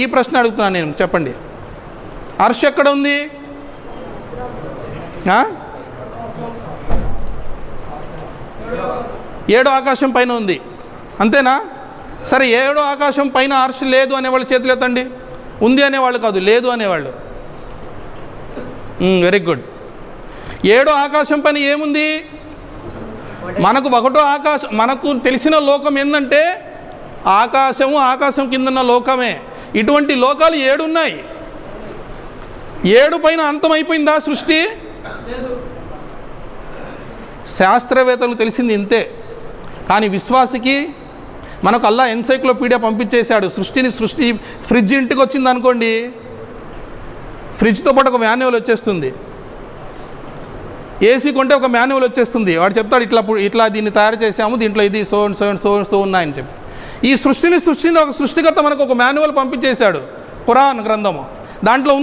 ఈ ప్రశ్న అడుగుతున్నాను నేను చెప్పండి. అర్ష్ ఎక్కడ ఉంది ఏడో ఆకాశం పైన ఉంది. అంతేనా? సరే ఏడో ఆకాశం పైన అర్ష్ లేదు అనేవాళ్ళు చేతులు ఎత్తండి. ఉంది అనేవాళ్ళు కాదు లేదు అనేవాళ్ళు. వెరీ గుడ్ ఏడో ఆకాశం పైన ఏముంది? మనకు ఒకటో ఆకాశం మనకు తెలిసిన లోకం ఏంటంటే ఆకాశము ఆకాశం కిందన్న లోకమే. ఇటువంటి లోకాలు ఏడు ఉన్నాయి ఏడు పైన అంతమైపోయిందా సృష్టి? శాస్త్రవేత్తలు తెలిసింది ఇంతే. కానీ విశ్వాసికి మనకు అల్లా ఎన్సైక్లోపీడియా పంపించేశాడు. సృష్టిని సృష్టి ఫ్రిడ్జ్ ఇంటికి వచ్చింది అనుకోండి ఫ్రిడ్జ్తో పాటు ఒక మాన్యువల్ వచ్చేస్తుంది. ఏసీ కొంటే ఒక మాన్యువల్ వచ్చేస్తుంది. వాడు చెప్తాడు ఇట్లా ఇట్లా దీన్ని తయారు చేసాము దీంట్లో ఇది సో సో సో సో ఉన్నాయని చెప్పి. ఈ సృష్టిని సృష్టిని ఒక సృష్టికర్త మనకు ఒక మాన్యువల్ పంపించేశాడు. ఖురాన్ గ్రంథము. దాంట్లో ఉంది